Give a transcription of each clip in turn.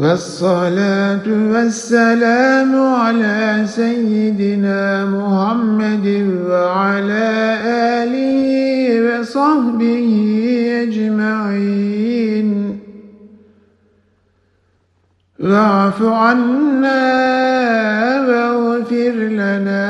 والصلاة والسلام على سيدنا محمد وعلى آله وصحبه أجمعين واعف عنا واغفر لنا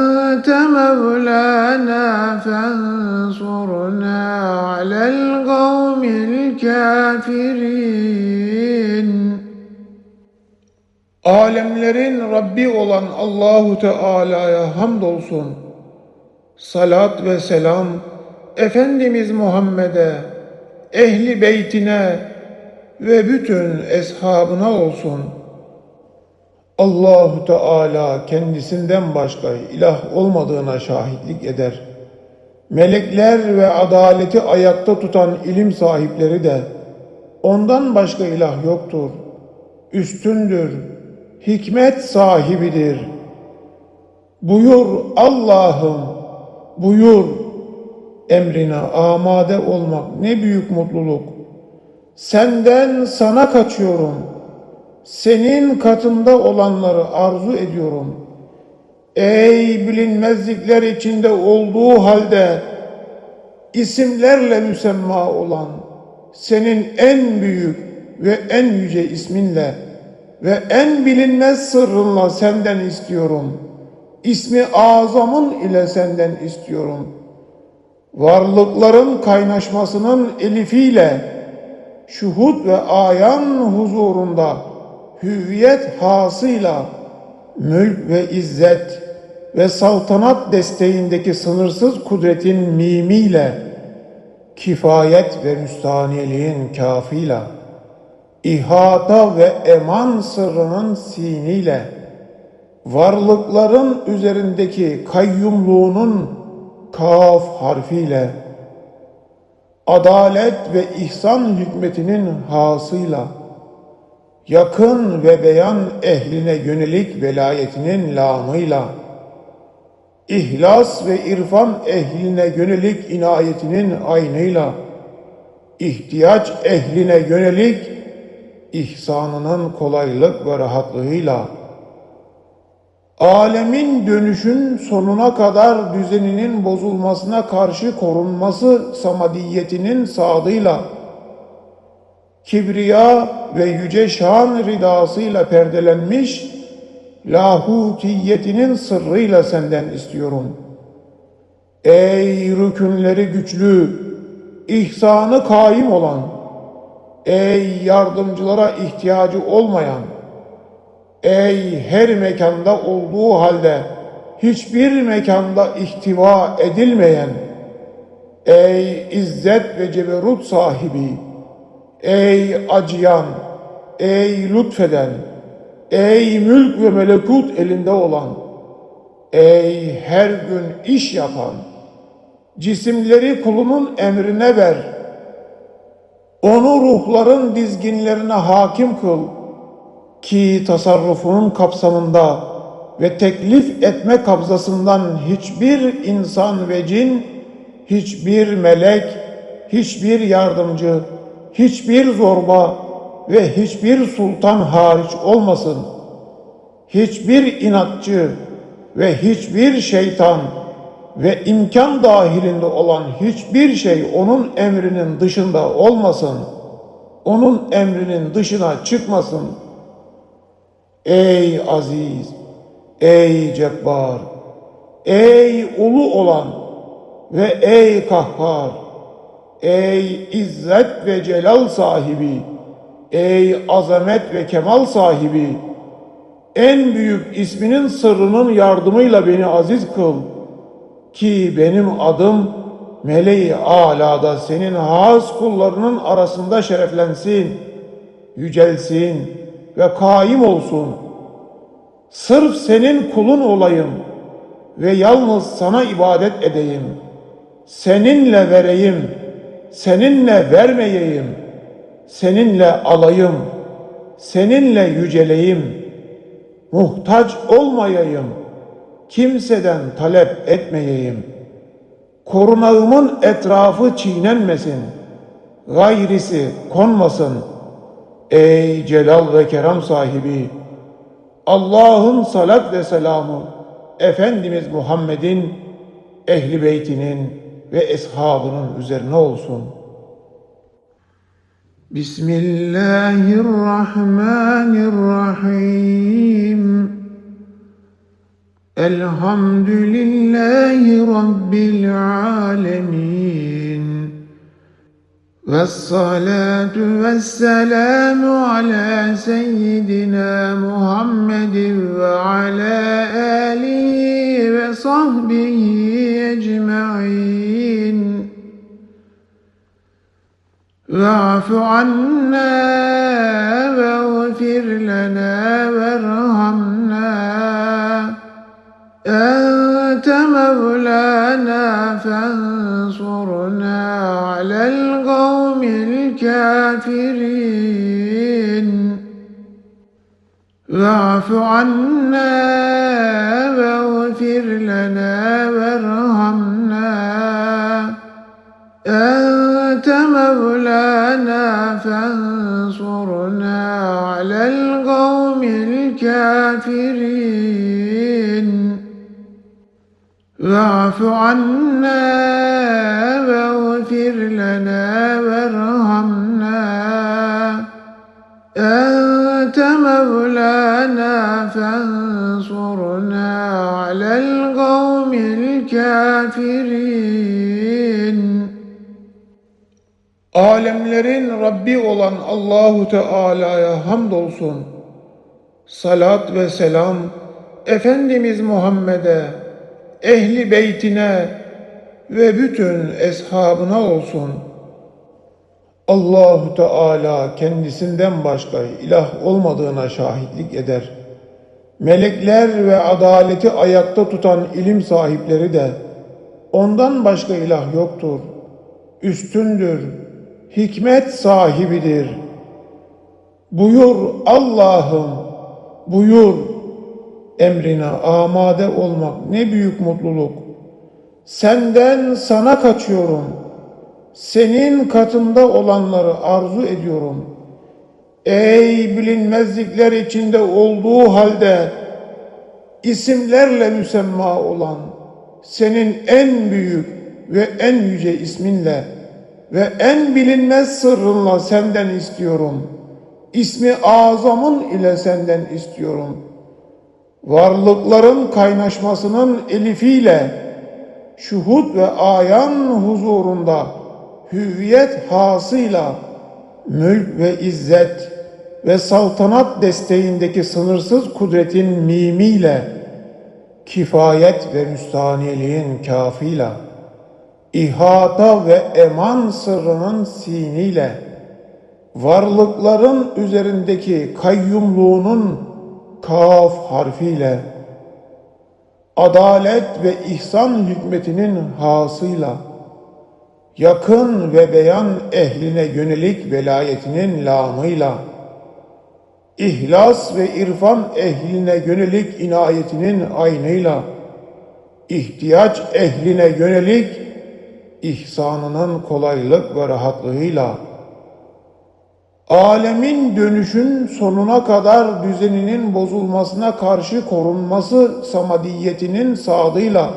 مولانا فانصرنا على القوم الكافرين Alemlerin Rabbi olan Allahu Teala'ya hamdolsun. Salat ve selam Efendimiz Muhammed'e, ehli beytine ve bütün eshabına olsun. Allahu Teala kendisinden başka ilah olmadığına şahitlik eder. Melekler ve adaleti ayakta tutan ilim sahipleri de ondan başka ilah yoktur. Üstündür, hikmet sahibidir. Buyur Allah'ım, buyur emrine amade olmak ne büyük mutluluk. Senden sana kaçıyorum. Senin katında olanları arzu ediyorum. Ey bilinmezlikler içinde olduğu halde isimlerle müsemma olan senin en büyük ve en yüce isminle ve en bilinmez sırrınla senden istiyorum. İsmi azamın ile senden istiyorum. Varlıkların kaynaşmasının elifiyle şuhud ve ayan huzurunda hüviyet hasıyla mülk ve izzet ve saltanat desteğindeki sınırsız kudretin mimiyle kifayet ve müstaniyeliğin kafıyla ihata ve eman sırrının siniyle varlıkların üzerindeki kayyumluğunun kaf harfiyle adalet ve ihsan hikmetinin hasıyla yakın ve beyan ehline yönelik velayetinin lamıyla ihlas ve irfan ehline yönelik inayetinin aynıyla ihtiyaç ehline yönelik ihsanının kolaylık ve rahatlığıyla alemin dönüşün sonuna kadar düzeninin bozulmasına karşı korunması samadiyetinin sağdıyla kibriya ve yüce şan ridasıyla perdelenmiş lahutiyetinin sırrıyla senden istiyorum. Ey rükünleri güçlü, ihsanı kaim olan, ey yardımcılara ihtiyacı olmayan, ey her mekanda olduğu halde hiçbir mekanda ihtiva edilmeyen, ey izzet ve ceberut sahibi, ey acıyan, ey lütfeden, ey mülk ve melekut elinde olan, ey her gün iş yapan, cisimleri kulunun emrine ver, onu ruhların dizginlerine hakim kıl ki tasarrufunun kapsamında ve teklif etme kabzasından hiçbir insan ve cin, hiçbir melek, hiçbir yardımcı, hiçbir zorba ve hiçbir sultan hariç olmasın. Hiçbir inatçı ve hiçbir şeytan ve imkan dahilinde olan hiçbir şey onun emrinin dışında olmasın. Onun emrinin dışına çıkmasın. Ey aziz, ey cebbar, ey ulu olan ve ey kahhar, ey izzet ve celal sahibi, ey azamet ve kemal sahibi, en büyük isminin sırrının yardımıyla beni aziz kıl ki benim adım meleği alada senin has kullarının arasında şereflensin, yücelsin ve kaim olsun. Sırf senin kulun olayım ve yalnız sana ibadet edeyim. Seninle vereyim, seninle vermeyeyim, seninle alayım, seninle yüceleyim.'' muhtaç olmayayım, kimseden talep etmeyeyim. Korunağımın etrafı çiğnenmesin, gayrisi konmasın. Ey celal ve kerem sahibi, Allah'ın salat ve selamı Efendimiz Muhammed'in, ehli beytinin ve eshabının üzerine olsun. Bismillahirrahmanirrahim. Elhamdülillahi Rabbil alemin. Vessalatu vesselamu ala seyyidina Muhammedin ve ala alihi ve sahbihi ecma'in. واعف عنا واغفر لنا وارحمنا أنت مولانا فانصرنا الكافرين. واعف عنا واغفر لنا وارحمنا. أنت مولانا فانصرنا على القوم الكافرين. واعف عنا واغفر لنا وارحمنا. أنت مولانا فانصرنا على القوم الكافرين Alemlerin Rabbi olan Allahu Teala'ya hamdolsun. Salat ve selam Efendimiz Muhammed'e, ehli beytine ve bütün eshabına olsun. Allahu Teala kendisinden başka ilah olmadığına şahitlik eder. Melekler ve adaleti ayakta tutan ilim sahipleri de ondan başka ilah yoktur. Üstündür, hikmet sahibidir. Buyur Allah'ım, buyur emrine amade olmak ne büyük mutluluk. Senden sana kaçıyorum. Senin katında olanları arzu ediyorum. Ey bilinmezlikler içinde olduğu halde isimlerle müsemma olan senin en büyük ve en yüce isminle ve en bilinmez sırrınla senden istiyorum. İsmi azamın ile senden istiyorum. Varlıkların kaynaşmasının elifiyle şuhud ve ayan huzurunda hüviyet hasıyla mülk ve izzet ve saltanat desteğindeki sınırsız kudretin mimiyle kifayet ve müstaniyeliğin kafıyla ihata ve eman sırrının siniyle varlıkların üzerindeki kayyumluğunun kaf harfiyle adalet ve ihsan hikmetinin hasıyla yakın ve beyan ehline yönelik velayetinin lamıyla ihlas ve irfan ehline yönelik inayetinin aynıyla ihtiyaç ehline yönelik ihsanının kolaylık ve rahatlığıyla alemin dönüşün sonuna kadar düzeninin bozulmasına karşı korunması samadiyetinin sağdıyla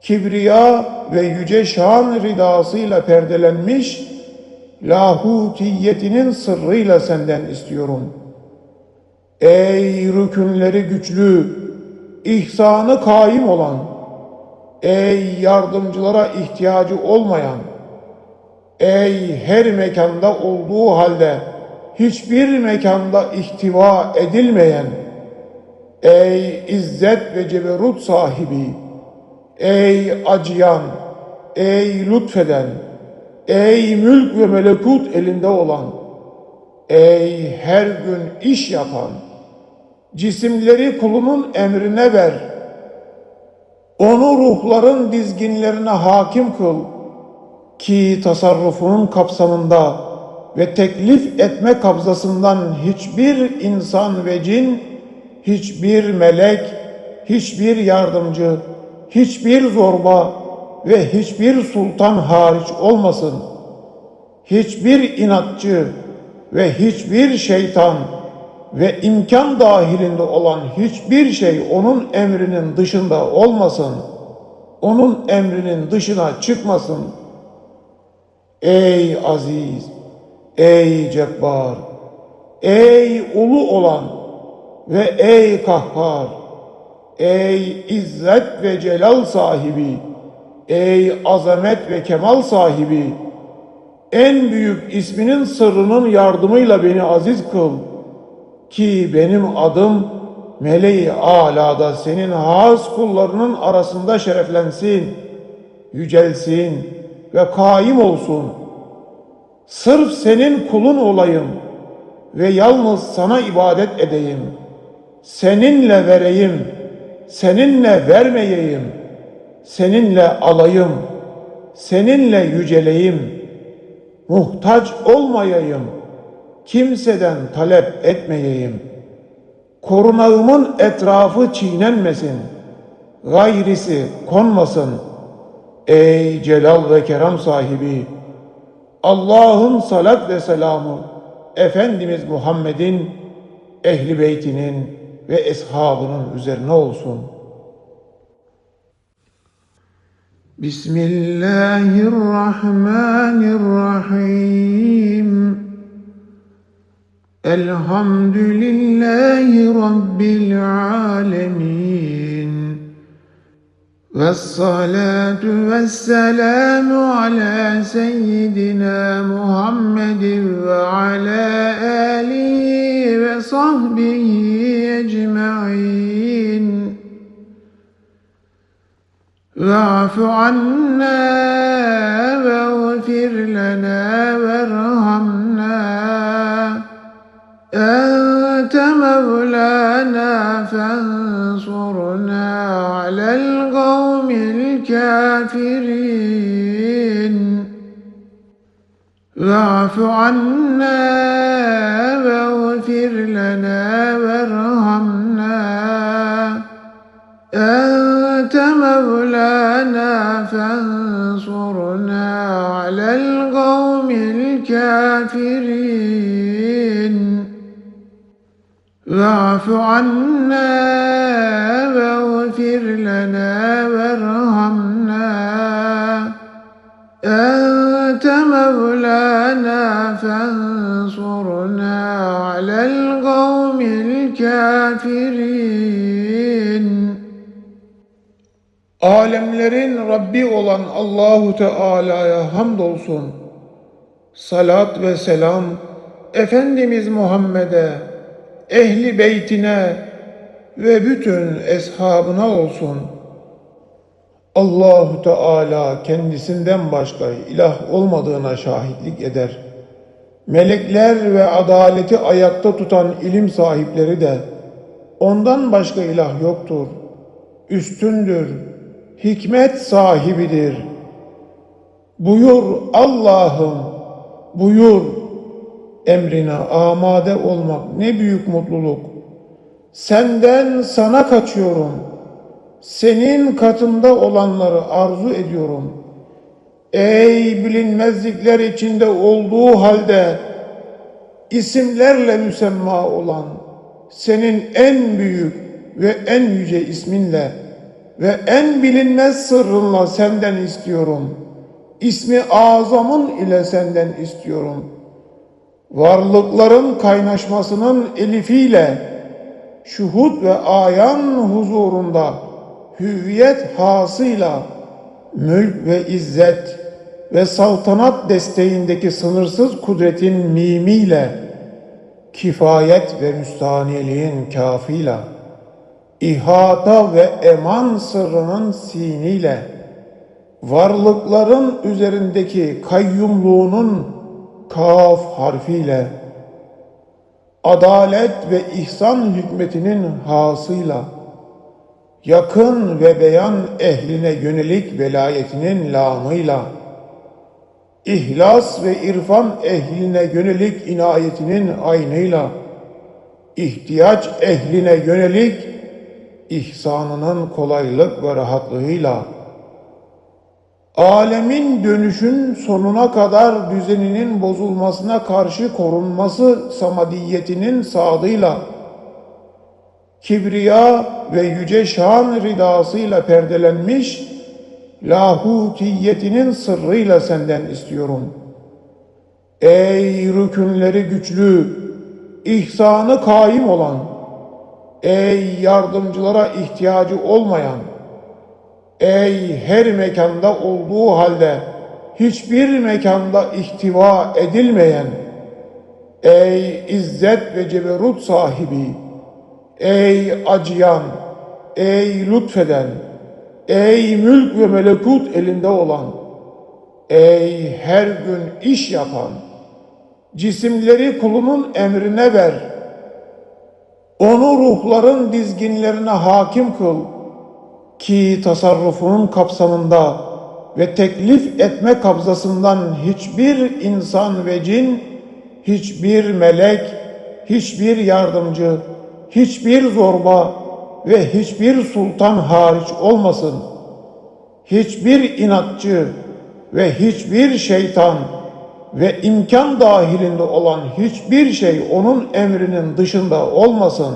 kibriya ve yüce şan ridasıyla perdelenmiş lahutiyetinin sırrıyla senden istiyorum. Ey rükünleri güçlü, ihsanı kaim olan, ey yardımcılara ihtiyacı olmayan, ey her mekanda olduğu halde hiçbir mekanda ihtiva edilmeyen, ey izzet ve ceberut sahibi, ey acıyan, ey lütfeden, ey mülk ve melekut elinde olan, ey her gün iş yapan, cisimleri kulunun emrine ver. Onu ruhların dizginlerine hakim kıl ki tasarrufunun kapsamında ve teklif etme kabzasından hiçbir insan ve cin, hiçbir melek, hiçbir yardımcı, hiçbir zorba ve hiçbir sultan hariç olmasın. Hiçbir inatçı ve hiçbir şeytan ve imkan dahilinde olan hiçbir şey onun emrinin dışında olmasın. Onun emrinin dışına çıkmasın. Ey aziz, ey cebbar, ey ulu olan ve ey kahhar, ey izzet ve celal sahibi, ey azamet ve kemal sahibi, en büyük isminin sırrının yardımıyla beni aziz kıl ki benim adım meleği alada senin has kullarının arasında şereflensin, yücelsin ve kaim olsun. Sırf senin kulun olayım ve yalnız sana ibadet edeyim. Seninle vereyim, seninle vermeyeyim, seninle alayım, seninle yüceleyim.'' muhtaç olmayayım, kimseden talep etmeyeyim. Korunağımın etrafı çiğnenmesin, gayrisi konmasın. Ey celal ve kerem sahibi, Allah'ın salat ve selamı Efendimiz Muhammed'in, ehli beytinin ve eshabının üzerine olsun. Bismillahirrahmanirrahim. Elhamdülillahi Rabbil alemin. والصلاة والسلام على سيدنا محمد وعلى آله وصحبه أجمعين. واعف عنا واغفر لنا وارحمنا. أنت مولانا فانصرنا. الكافرين. واعف عنا واغفر لنا وارحمنا. أنت مولانا فانصرنا على القوم الكافرين. واعف عنا واغفر لنا وارحمنا أنت مولانا فانصرنا على القوم الكافرين Alemlerin Rabbi olan Allahu Teala'ya hamdolsun. Salat ve selam Efendimiz Muhammed'e, ehli beytine ve bütün eshabına olsun. Allahu Teala kendisinden başka ilah olmadığına şahitlik eder. Melekler ve adaleti ayakta tutan ilim sahipleri de ondan başka ilah yoktur. Üstündür, hikmet sahibidir. Buyur Allah'ım, buyur emrine amade olmak ne büyük mutluluk. Senden sana kaçıyorum. Senin katında olanları arzu ediyorum. Ey bilinmezlikler içinde olduğu halde isimlerle müsemma olan senin en büyük ve en yüce isminle ve en bilinmez sırrınla senden istiyorum. İsmi azamın ile senden istiyorum. Varlıkların kaynaşmasının elifiyle şuhud ve ayan huzurunda hüviyet hasıyla mülk ve izzet ve saltanat desteğindeki sınırsız kudretin mimiyle kifayet ve müstaniyeliğin kafıyla ihata ve eman sırrının siniyle varlıkların üzerindeki kayyumluğunun kaf harfiyle adalet ve ihsan hikmetinin hasıyla yakın ve beyan ehline yönelik velayetinin lamıyla ihlas ve irfan ehline yönelik inayetinin aynıyla ihtiyaç ehline yönelik ihsanının kolaylık ve rahatlığıyla alemin dönüşün sonuna kadar düzeninin bozulmasına karşı korunması samadiyetinin sağdıyla kibriya ve yüce şan ridasıyla perdelenmiş lahutiyetinin sırrıyla senden istiyorum. Ey rükünleri güçlü, ihsanı kaim olan, ey yardımcılara ihtiyacı olmayan, ey her mekanda olduğu halde hiçbir mekanda ihtiva edilmeyen, ey izzet ve ceberut sahibi, ey acıyan, ey lütfeden, ey mülk ve melekut elinde olan, ey her gün iş yapan, cisimleri kulunun emrine ver, onu ruhların dizginlerine hakim kıl ki tasarrufunun kapsamında ve teklif etme kabzasından hiçbir insan ve cin, hiçbir melek, hiçbir yardımcı, hiçbir zorba ve hiçbir sultan hariç olmasın. Hiçbir inatçı ve hiçbir şeytan ve imkan dahilinde olan hiçbir şey onun emrinin dışında olmasın.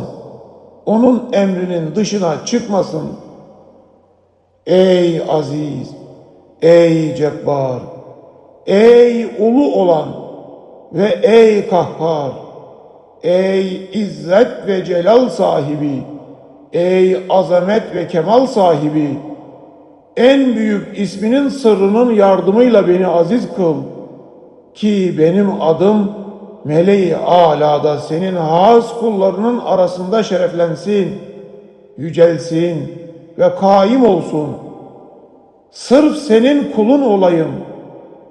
Onun emrinin dışına çıkmasın. Ey aziz, ey cebbar, ey ulu olan ve ey kahhar, ey izzet ve celal sahibi, ey azamet ve kemal sahibi, en büyük isminin sırrının yardımıyla beni aziz kıl ki benim adım meleği alada senin has kullarının arasında şereflensin, yücelsin ve kaim olsun. Sırf senin kulun olayım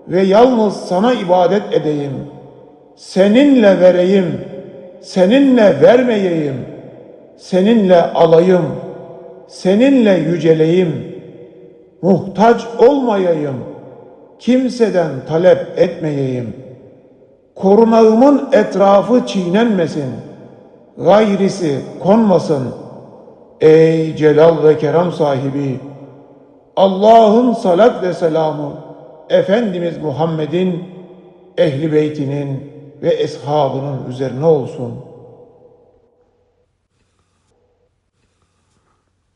ve yalnız sana ibadet edeyim. Seninle vereyim, seninle vermeyeyim, seninle alayım, seninle yüceleyim.'' muhtaç olmayayım, kimseden talep etmeyeyim. Korunağımın etrafı çiğnenmesin, gayrisi konmasın. Ey celal ve kerem sahibi, Allah'ın salat ve selamı Efendimiz Muhammed'in, ehli beytinin ve eshabının üzerine olsun.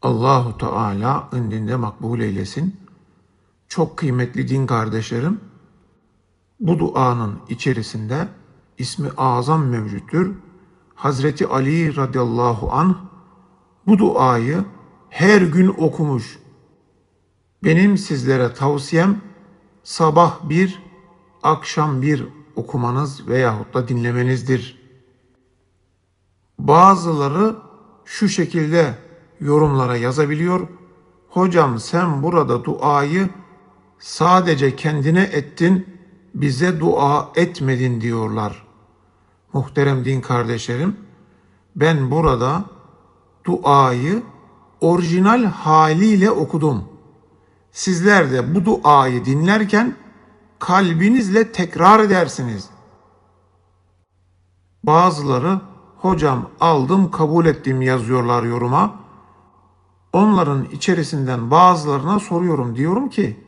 Allahu Teala indinde makbul eylesin. Çok kıymetli din kardeşlerim, bu duanın içerisinde ismi azam mevcuttur. Hazreti Ali radıyallahu anh bu duayı her gün okumuş. Benim sizlere tavsiyem sabah bir, akşam bir okumanız veyahut da dinlemenizdir. Bazıları şu şekilde yorumlara yazabiliyor. Hocam sen burada duayı sadece kendine ettin, bize dua etmedin diyorlar. Muhterem din kardeşlerim, ben burada duayı orijinal haliyle okudum. Sizler de bu duayı dinlerken kalbinizle tekrar edersiniz. Bazıları hocam aldım kabul ettim yazıyorlar yoruma. Onların içerisinden bazılarına soruyorum diyorum ki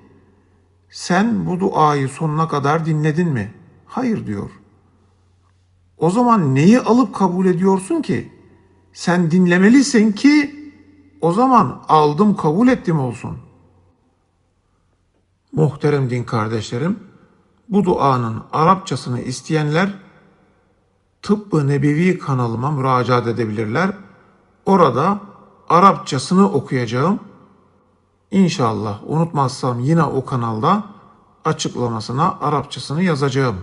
sen bu duayı sonuna kadar dinledin mi? Hayır diyor. O zaman neyi alıp kabul ediyorsun ki? Sen dinlemelisin ki o zaman aldım kabul ettim olsun. Muhterem din kardeşlerim, bu duanın Arapçasını isteyenler Tıbbı Nebevi kanalıma müracaat edebilirler. Orada Arapçasını okuyacağım. İnşallah unutmazsam yine o kanalda açıklamasına Arapçasını yazacağım.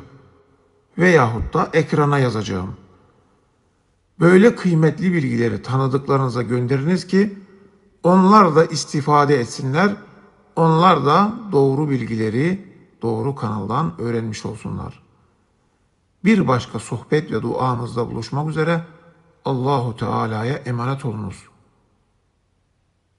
Veyahut da ekrana yazacağım. Böyle kıymetli bilgileri tanıdıklarınıza gönderiniz ki onlar da istifade etsinler. Onlar da doğru bilgileri doğru kanaldan öğrenmiş olsunlar. Bir başka sohbet ve duamızda buluşmak üzere Allahu Teala'ya emanet olunuz.